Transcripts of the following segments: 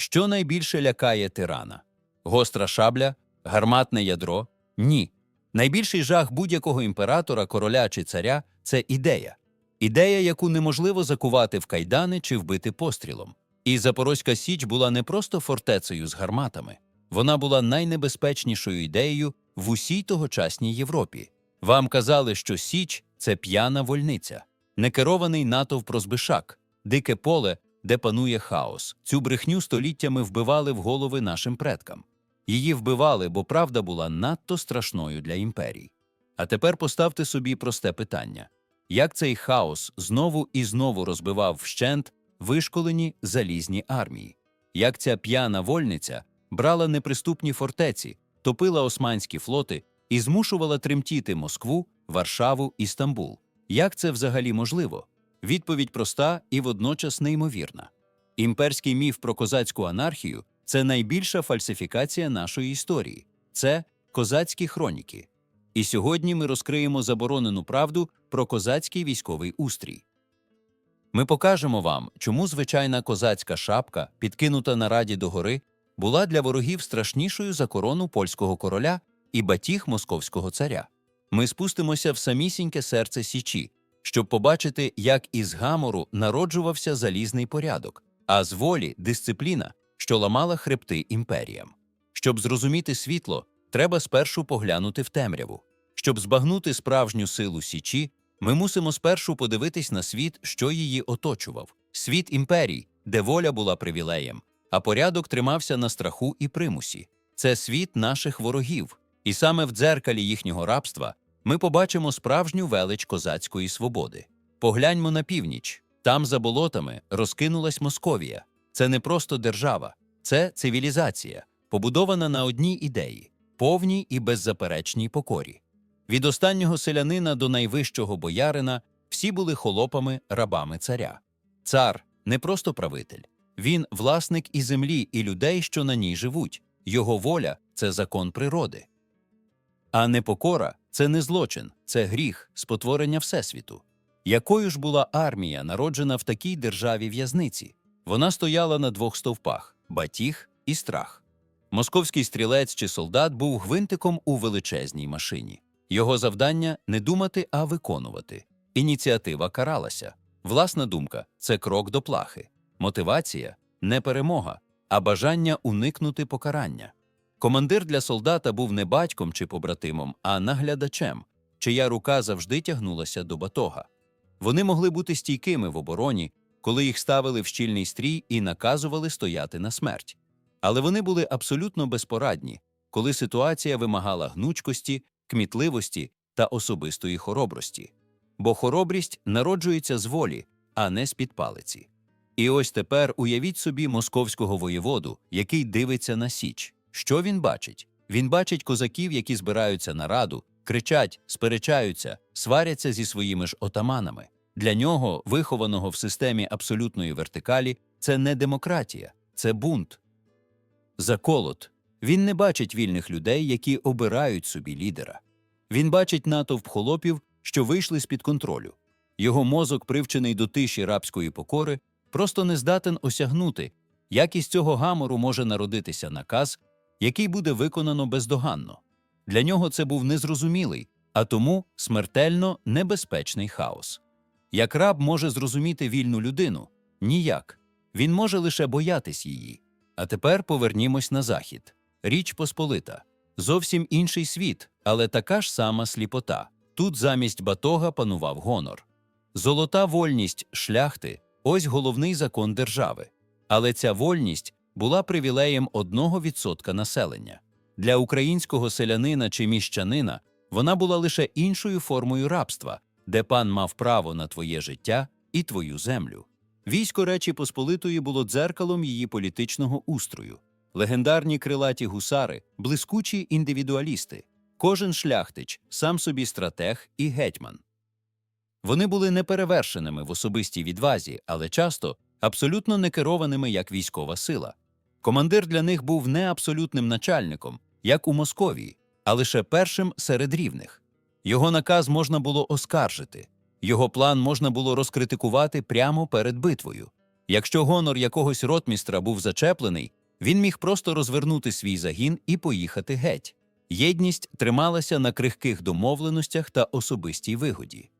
Що найбільше лякає тирана? Гостра шабля, гарматне ядро? Ні. Найбільший жах будь-якого імператора, короля чи царя це ідея. Ідея, яку неможливо закувати в кайдани чи вбити пострілом. І Запорозька Січ була не просто фортецею з гарматами, вона була найнебезпечнішою ідеєю в усій тогочасній Європі. Вам казали, що Січ це п'яна вольниця, некерований натовп розбишак, дике поле, де панує хаос. Цю брехню століттями вбивали в голови нашим предкам. Її вбивали, бо правда була надто страшною для імперій. А тепер поставте собі просте питання: як цей хаос знову і знову розбивав вщент вишколені залізні армії? Як ця п'яна вольниця брала неприступні фортеці, топила османські флоти і змушувала тремтіти Москву, Варшаву і Стамбул? Як це взагалі можливо? Відповідь проста і водночас неймовірна. Імперський міф про козацьку анархію це найбільша фальсифікація нашої історії. Це козацькі хроніки. І сьогодні ми розкриємо заборонену правду про козацький військовий устрій. Ми покажемо вам, чому звичайна козацька шапка, підкинута на раді до гори, була для ворогів страшнішою за корону польського короля і батіг московського царя. Ми спустимося в самісіньке серце Січі, щоб побачити, як із гамору народжувався залізний порядок, а з волі дисципліна, що ламала хребти імперіям. Щоб зрозуміти світло, треба спершу поглянути в темряву. Щоб збагнути справжню силу Січі, ми мусимо спершу подивитись на світ, що її оточував світ імперій, де воля була привілеєм, а порядок тримався на страху і примусі. Це світ наших ворогів, і саме в дзеркалі їхнього рабства ми побачимо справжню велич козацької свободи. Погляньмо на північ. Там, за болотами, розкинулась Московія. Це не просто держава, це цивілізація, побудована на одній ідеї повній і беззаперечній покорі. Від останнього селянина до найвищого боярина всі були холопами, рабами царя. Цар не просто правитель, він власник і землі, і людей, що на ній живуть. Його воля це закон природи. А непокора це не злочин, це гріх, спотворення Всесвіту. Якою ж була армія, народжена в такій державі в'язниці? Вона стояла на двох стовпах батіг і страх. Московський стрілець чи солдат був гвинтиком у величезній машині. Його завдання не думати, а виконувати. Ініціатива каралася. Власна думка це крок до плахи. Мотивація не перемога, а бажання уникнути покарання. Командир для солдата був не батьком чи побратимом, а наглядачем, чия рука завжди тягнулася до батога. Вони могли бути стійкими в обороні, коли їх ставили в щільний стрій і наказували стояти на смерть. Але вони були абсолютно безпорадні, коли ситуація вимагала гнучкості, кмітливості та особистої хоробрості. Бо хоробрість народжується з волі, а не з під палиці. І ось тепер уявіть собі московського воєводу, який дивиться на Січ. Що він бачить? Він бачить козаків, які збираються на раду, кричать, сперечаються, сваряться зі своїми ж отаманами. Для нього, вихованого в системі абсолютної вертикалі, це не демократія, це бунт. Заколот. Він не бачить вільних людей, які обирають собі лідера. Він бачить натовп холопів, що вийшли з-під контролю. Його мозок, привчений до тиші рабської покори, просто не здатен осягнути, як із цього гамору може народитися наказ, який буде виконано бездоганно. Для нього це був незрозумілий, а тому смертельно небезпечний хаос. Як раб може зрозуміти вільну людину? Ніяк. Він може лише боятись її. А тепер повернімось на захід. Річ Посполита. Зовсім інший світ, але така ж сама сліпота. Тут замість батога панував гонор. Золота вольність шляхти ось головний закон держави. Але ця вольність була привілеєм 1% населення. Для українського селянина чи міщанина вона була лише іншою формою рабства, де пан мав право на твоє життя і твою землю. Військо Речі Посполитої було дзеркалом її політичного устрою. Легендарні крилаті гусари, блискучі індивідуалісти, кожен шляхтич, сам собі стратег і гетьман. Вони були неперевершеними в особистій відвазі, але часто абсолютно не керованими як військова сила. Командир для них був не абсолютним начальником, як у Московії, а лише першим серед рівних. Його наказ можна було оскаржити, його план можна було розкритикувати прямо перед битвою. Якщо гонор якогось ротмістра був зачеплений, він міг просто розвернути свій загін і поїхати геть. Єдність трималася на крихких домовленостях та особистій вигоді.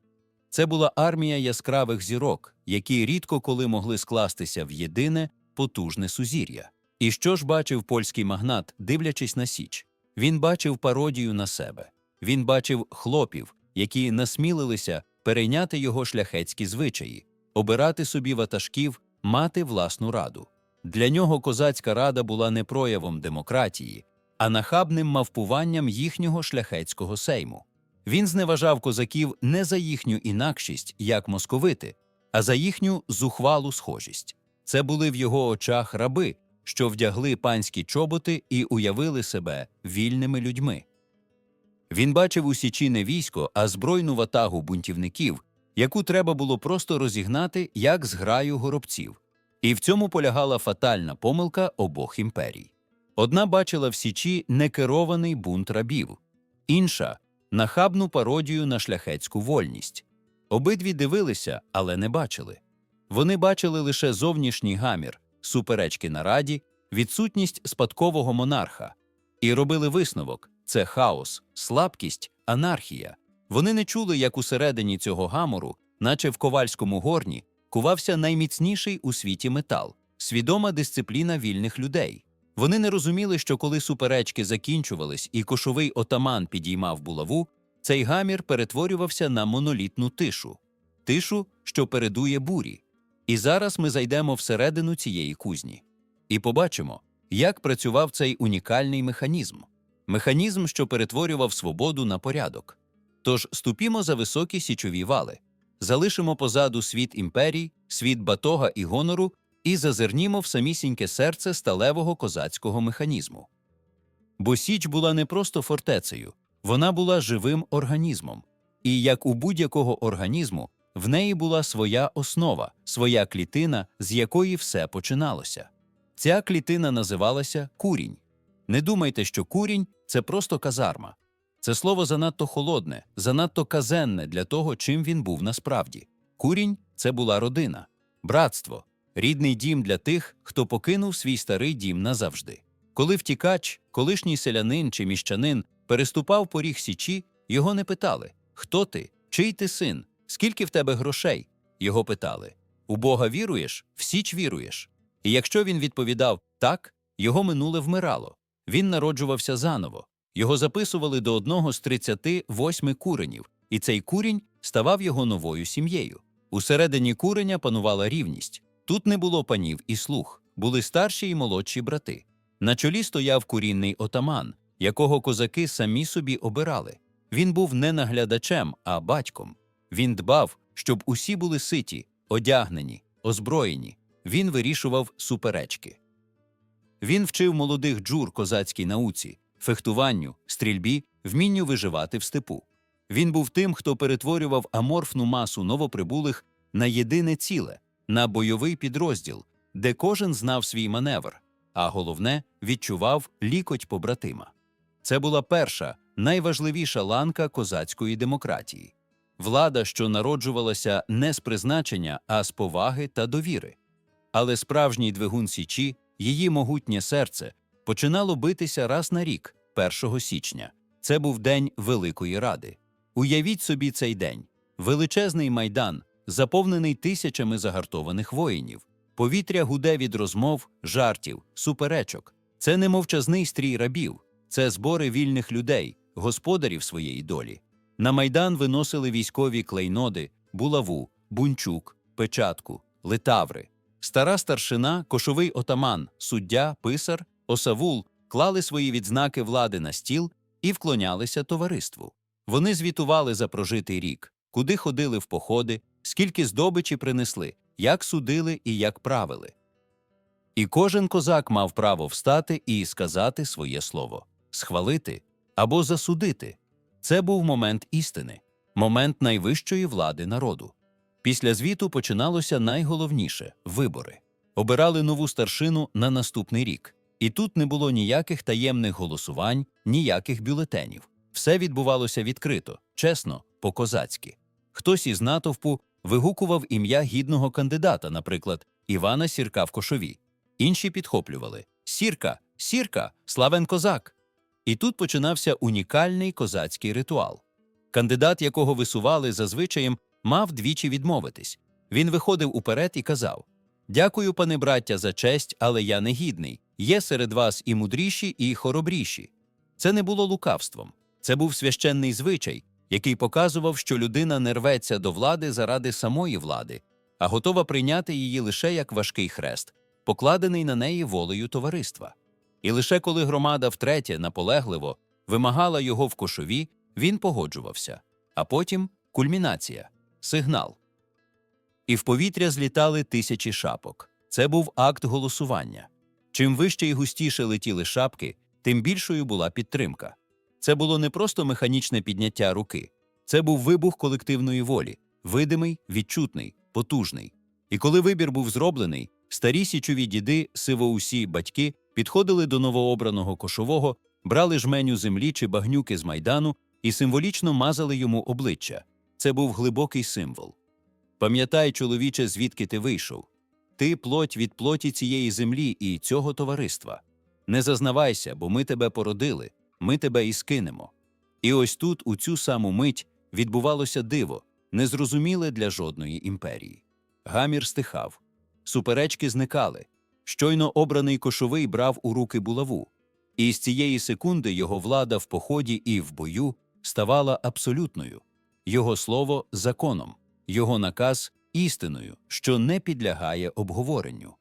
Це була армія яскравих зірок, які рідко коли могли скластися в єдине потужне сузір'я. І що ж бачив польський магнат, дивлячись на Січ? Він бачив пародію на себе. Він бачив хлопів, які насмілилися перейняти його шляхетські звичаї, обирати собі ватажків, мати власну раду. Для нього козацька рада була не проявом демократії, а нахабним мавпуванням їхнього шляхетського сейму. Він зневажав козаків не за їхню інакшість, як московити, а за їхню зухвалу схожість. Це були в його очах раби, що вдягли панські чоботи і уявили себе вільними людьми. Він бачив у Січі не військо, а збройну ватагу бунтівників, яку треба було просто розігнати як зграю горобців. І в цьому полягала фатальна помилка обох імперій. Одна бачила в Січі некерований бунт рабів, інша нахабну пародію на шляхетську вольність. Обидві дивилися, але не бачили. Вони бачили лише зовнішній гамір, суперечки на раді, відсутність спадкового монарха, і робили висновок це хаос, слабкість, анархія. Вони не чули, як усередині цього гамору, наче в ковальському горні, кувався найміцніший у світі метал, свідома дисципліна вільних людей. Вони не розуміли, що коли суперечки закінчувались і кошовий отаман підіймав булаву, цей гамір перетворювався на монолітну тишу, тишу, що передує бурі. І зараз ми зайдемо всередину цієї кузні і побачимо, як працював цей унікальний механізм механізм, що перетворював свободу на порядок. Тож ступімо за високі січові вали, залишимо позаду світ імперій, світ батога і гонору і зазирнімо в самісіньке серце сталевого козацького механізму. Бо Січ була не просто фортецею, вона була живим організмом, і як у будь-якого організму, в неї була своя основа, своя клітина, з якої все починалося. Ця клітина називалася курінь. Не думайте, що курінь це просто казарма. Це слово занадто холодне, занадто казенне для того, чим він був насправді. Курінь це була родина, братство, рідний дім для тих, хто покинув свій старий дім назавжди. Коли втікач, колишній селянин чи міщанин переступав поріг січі, його не питали хто ти, чий ти син, скільки в тебе грошей. Його питали у Бога віруєш, в січ віруєш. І якщо він відповідав так, його минуле вмирало. Він народжувався заново. Його записували до одного з 38 куренів, і цей курінь ставав його новою сім'єю. Усередині куреня панувала рівність. Тут не було панів і слуг, були старші і молодші брати. На чолі стояв курінний отаман, якого козаки самі собі обирали. Він був не наглядачем, а батьком. Він дбав, щоб усі були ситі, одягнені, озброєні. Він вирішував суперечки. Він вчив молодих джур козацькій науці, фехтуванню, стрільбі, вмінню виживати в степу. Він був тим, хто перетворював аморфну масу новоприбулих на єдине ціле, на бойовий підрозділ, де кожен знав свій маневр, а головне відчував лікоть побратима. Це була перша, найважливіша ланка козацької демократії влада, що народжувалася не з призначення, а з поваги та довіри. Але справжній двигун Січі, її могутнє серце, починало битися раз на рік, 1 січня. Це був день Великої Ради. Уявіть собі цей день величезний майдан, заповнений тисячами загартованих воїнів. Повітря гуде від розмов, жартів, суперечок. Це не мовчазний стрій рабів, це збори вільних людей, господарів своєї долі. На майдан виносили військові клейноди, булаву, бунчук, печатку, литаври. Стара старшина, кошовий отаман, суддя, писар, осавул клали свої відзнаки влади на стіл і вклонялися товариству. Вони звітували за прожитий рік, куди ходили в походи, скільки здобичі принесли, як судили і як правили. І кожен козак мав право встати і сказати своє слово схвалити або засудити. Це був момент істини, момент найвищої влади народу. Після звіту починалося найголовніше вибори. Обирали нову старшину на наступний рік. І тут не було ніяких таємних голосувань, ніяких бюлетенів. Все відбувалося відкрито, чесно, по-козацьки. Хтось із натовпу вигукував ім'я гідного кандидата, наприклад, Івана Сірка в кошові. Інші підхоплювали Сірка, Сірка, славен козак. І тут починався унікальний козацький ритуал. Кандидат, якого висували за звичаєм, мав двічі відмовитись. Він виходив уперед і казав: Дякую, пане браття, за честь, але я не гідний. Є серед вас і мудріші, і хоробріші. Це не було лукавством, це був священний звичай, який показував, що людина не рветься до влади заради самої влади, а готова прийняти її лише як важкий хрест, покладений на неї волею товариства. І лише коли громада втретє наполегливо вимагала його в кошові, він погоджувався, а потім кульмінація, сигнал. І в повітря злітали тисячі шапок. Це був акт голосування. Чим вище і густіше летіли шапки, тим більшою була підтримка. Це було не просто механічне підняття руки, це був вибух колективної волі, видимий, відчутний, потужний. І коли вибір був зроблений, старі січові діди, сивоусі батьки підходили до новообраного кошового, брали жменю землі чи багнюки з майдану і символічно мазали йому обличчя. Це був глибокий символ. Пам'ятай, чоловіче, звідки ти вийшов. Ти плоть від плоті цієї землі і цього товариства. Не зазнавайся, бо ми тебе породили, ми тебе і скинемо. І ось тут, у цю саму мить, відбувалося диво, незрозуміле для жодної імперії. Гамір стихав, суперечки зникали. Щойно обраний кошовий брав у руки булаву, і з цієї секунди його влада в поході і в бою ставала абсолютною, його слово законом, його наказ істиною, що не підлягає обговоренню.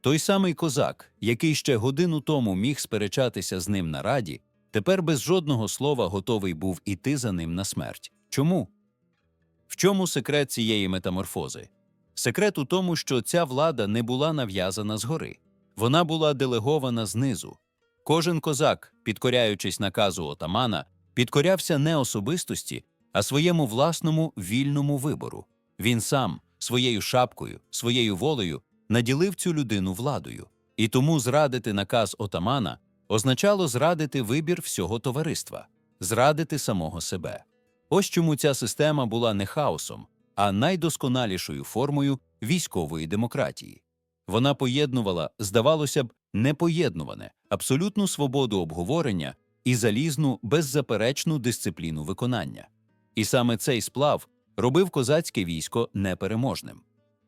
Той самий козак, який ще годину тому міг сперечатися з ним на раді, тепер без жодного слова готовий був іти за ним на смерть. Чому? В чому секрет цієї метаморфози? Секрет у тому, що ця влада не була нав'язана згори, вона була делегована знизу. Кожен козак, підкоряючись наказу отамана, підкорявся не особистості, а своєму власному вільному вибору. Він сам, своєю шапкою, своєю волею, наділив цю людину владою. І тому зрадити наказ отамана означало зрадити вибір всього товариства, зрадити самого себе. Ось чому ця система була не хаосом, а найдосконалішою формою військової демократії. Вона поєднувала, здавалося б, непоєднуване, абсолютну свободу обговорення і залізну, беззаперечну дисципліну виконання. І саме цей сплав робив козацьке військо непереможним.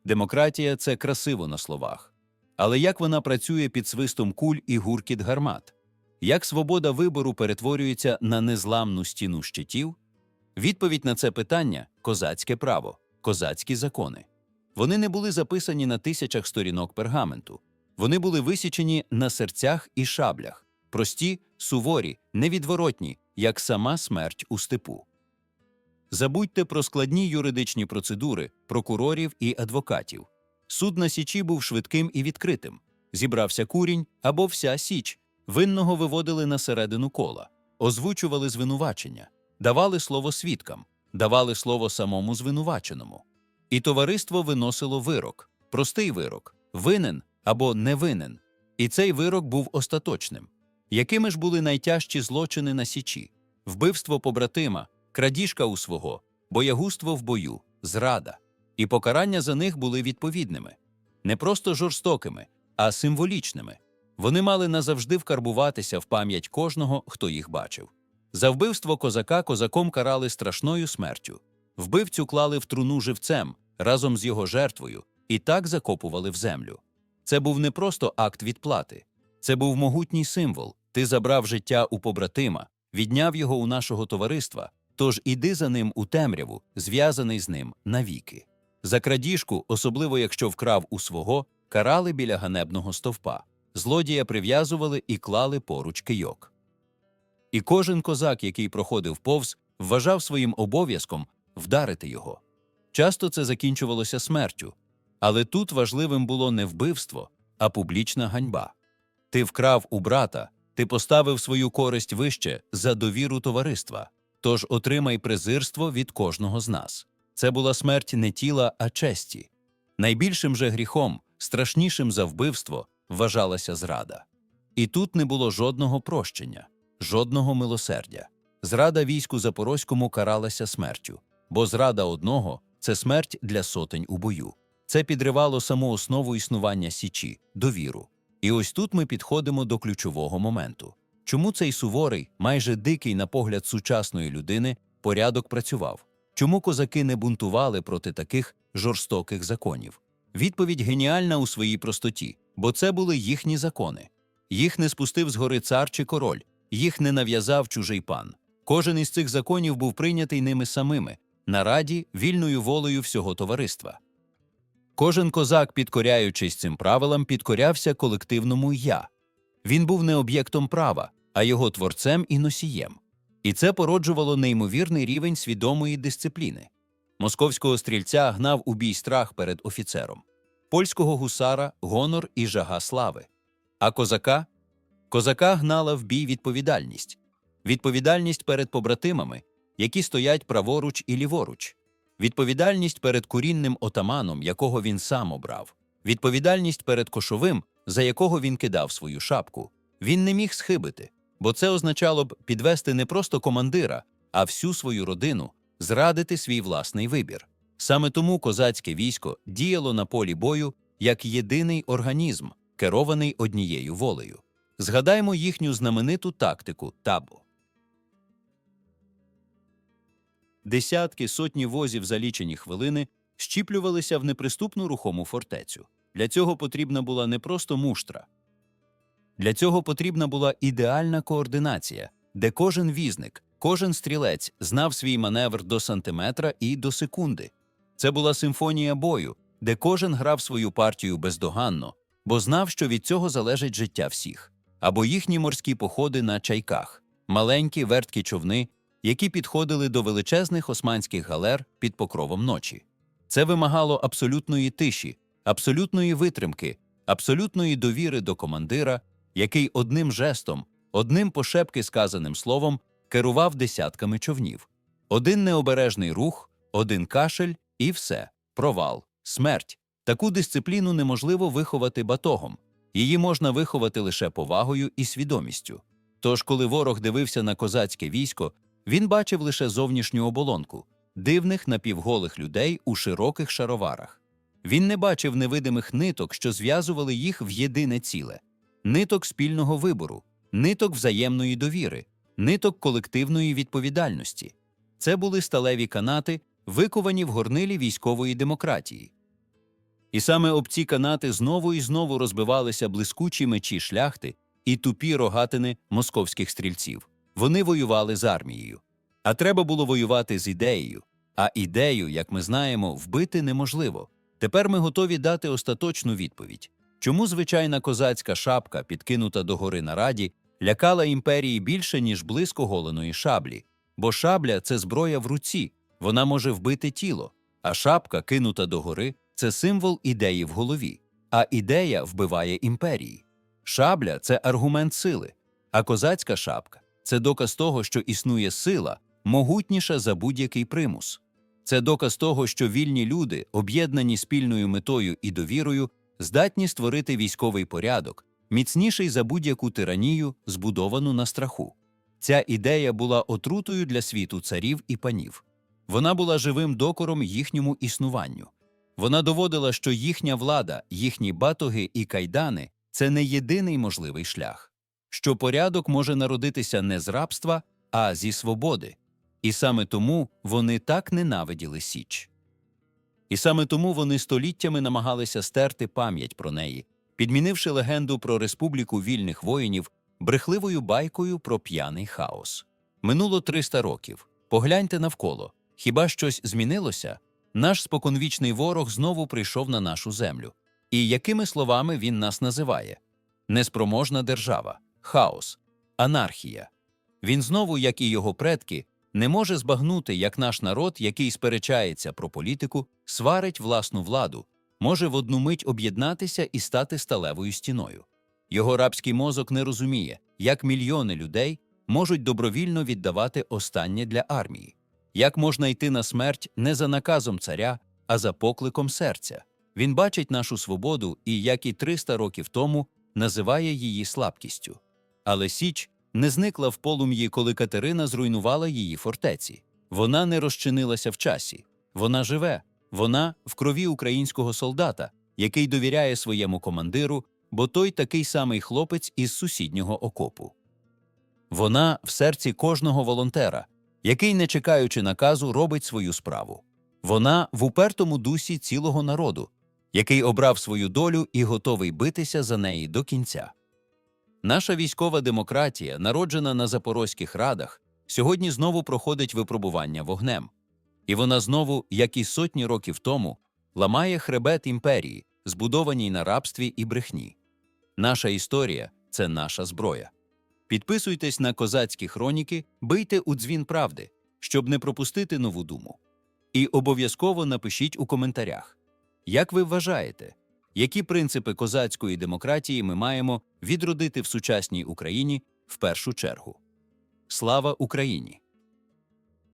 Демократія це красиво на словах. Але як вона працює під свистом куль і гуркіт гармат? Як свобода вибору перетворюється на незламну стіну щитів? Відповідь на це питання козацьке право, козацькі закони. Вони не були записані на тисячах сторінок пергаменту. Вони були висічені на серцях і шаблях, прості, суворі, невідворотні, як сама смерть у степу. Забудьте про складні юридичні процедури, прокурорів і адвокатів. Суд на Січі був швидким і відкритим. Зібрався курінь або вся Січ, винного виводили на середину кола, озвучували звинувачення, давали слово свідкам, давали слово самому звинуваченому. І товариство виносило вирок, простий вирок, винен або не винен. І цей вирок був остаточним. Якими ж були найтяжчі злочини на Січі? Вбивство побратима, крадіжка у свого, боягузтво в бою, зрада. І покарання за них були відповідними, не просто жорстокими, а символічними. Вони мали назавжди вкарбуватися в пам'ять кожного, хто їх бачив. За вбивство козака козаком карали страшною смертю. Вбивцю клали в труну живцем разом з його жертвою і так закопували в землю. Це був не просто акт відплати, це був могутній символ. Ти забрав життя у побратима, відняв його у нашого товариства, тож іди за ним у темряву, зв'язаний з ним навіки. За крадіжку, особливо якщо вкрав у свого, карали біля ганебного стовпа. Злодія прив'язували і клали поруч кийок. І кожен козак, який проходив повз, вважав своїм обов'язком вдарити його. Часто це закінчувалося смертю, але тут важливим було не вбивство, а публічна ганьба. Ти вкрав у брата, ти поставив свою користь вище за довіру товариства, тож отримай презирство від кожного з нас. Це була смерть не тіла, а честі. Найбільшим же гріхом, страшнішим за вбивство, вважалася зрада. І тут не було жодного прощення, жодного милосердя. Зрада війську Запорозькому каралася смертю, бо зрада одного це смерть для сотень у бою. Це підривало саму основу існування Січі довіру. І ось тут ми підходимо до ключового моменту. Чому цей суворий, майже дикий на погляд сучасної людини, порядок працював? Чому козаки не бунтували проти таких жорстоких законів? Відповідь геніальна у своїй простоті, бо це були їхні закони. Їх не спустив згори цар чи король, їх не нав'язав чужий пан. Кожен із цих законів був прийнятий ними самими, на раді вільною волею всього товариства. Кожен козак, підкоряючись цим правилам, підкорявся колективному я. Він був не об'єктом права, а його творцем і носієм. І це породжувало неймовірний рівень свідомої дисципліни. Московського стрільця гнав у бій страх перед офіцером, польського гусара гонор і жага слави. А козака? Козака гнала в бій відповідальність. Відповідальність перед побратимами, які стоять праворуч і ліворуч. Відповідальність перед курінним отаманом, якого він сам обрав. Відповідальність перед кошовим, за якого він кидав свою шапку. Він не міг схибити, бо це означало б підвести не просто командира, а всю свою родину, зрадити свій власний вибір. Саме тому козацьке військо діяло на полі бою як єдиний організм, керований однією волею. Згадаймо їхню знамениту тактику табу. Десятки сотні возів за лічені хвилини щіплювалися в неприступну рухому фортецю. Для цього потрібна була не просто муштра. Для цього потрібна була ідеальна координація, де кожен візник, кожен стрілець знав свій маневр до сантиметра і до секунди. Це була симфонія бою, де кожен грав свою партію бездоганно, бо знав, що від цього залежить життя всіх, або їхні морські походи на чайках, маленькі верткі човни, які підходили до величезних османських галер під покровом ночі. Це вимагало абсолютної тиші, абсолютної витримки, абсолютної довіри до командира, який одним жестом, одним пошепки сказаним словом керував десятками човнів. Один необережний рух, один кашель і все провал, смерть. Таку дисципліну неможливо виховати батогом, її можна виховати лише повагою і свідомістю. Тож, коли ворог дивився на козацьке військо, він бачив лише зовнішню оболонку дивних напівголих людей у широких шароварах. Він не бачив невидимих ниток, що зв'язували їх в єдине ціле ниток спільного вибору, ниток взаємної довіри, ниток колективної відповідальності. Це були сталеві канати, виковані в горнилі військової демократії. І саме об ці канати знову і знову розбивалися блискучі мечі шляхти і тупі рогатини московських стрільців. Вони воювали з армією. А треба було воювати з ідеєю. А ідею, як ми знаємо, вбити неможливо. Тепер ми готові дати остаточну відповідь. Чому звичайна козацька шапка, підкинута догори на раді, лякала імперії більше, ніж близько голеної шаблі? Бо шабля це зброя в руці, вона може вбити тіло, а шапка, кинута догори, це символ ідеї в голові, а ідея вбиває імперії. Шабля це аргумент сили, а козацька шапка це доказ того, що існує сила, могутніша за будь-який примус. Це доказ того, що вільні люди, об'єднані спільною метою і довірою, здатні створити військовий порядок, міцніший за будь-яку тиранію, збудовану на страху. Ця ідея була отрутою для світу царів і панів. Вона була живим докором їхньому існуванню. Вона доводила, що їхня влада, їхні батоги і кайдани це не єдиний можливий шлях, що порядок може народитися не з рабства, а зі свободи. І саме тому вони так ненавиділи Січ. І саме тому вони століттями намагалися стерти пам'ять про неї, підмінивши легенду про республіку вільних воїнів брехливою байкою про п'яний хаос. Минуло 300 років. Погляньте навколо. Хіба щось змінилося? Наш споконвічний ворог знову прийшов на нашу землю. І якими словами він нас називає? Неспроможна держава, хаос, анархія. Він знову, як і його предки, не може збагнути, як наш народ, який сперечається про політику, сварить власну владу, може в одну мить об'єднатися і стати сталевою стіною. Його рабський мозок не розуміє, як мільйони людей можуть добровільно віддавати останнє для армії, як можна йти на смерть не за наказом царя, а за покликом серця. Він бачить нашу свободу і, як і 300 років тому, називає її слабкістю. Але Січ не зникла в полум'ї, коли Катерина зруйнувала її фортеці. Вона не розчинилася в часі. Вона живе, Вона в крові українського солдата, який довіряє своєму командиру, бо той такий самий хлопець із сусіднього окопу. Вона в серці кожного волонтера, який, не чекаючи наказу, робить свою справу. Вона в упертому дусі цілого народу, який обрав свою долю і готовий битися за неї до кінця. Наша військова демократія, народжена на Запорозьких радах, сьогодні знову проходить випробування вогнем. І вона знову, як і сотні років тому, ламає хребет імперії, збудованій на рабстві і брехні. Наша історія це наша зброя. Підписуйтесь на козацькі хроніки, бийте у дзвін правди, щоб не пропустити нову думу. І обов'язково напишіть у коментарях, як ви вважаєте, які принципи козацької демократії ми маємо відродити в сучасній Україні в першу чергу. Слава Україні!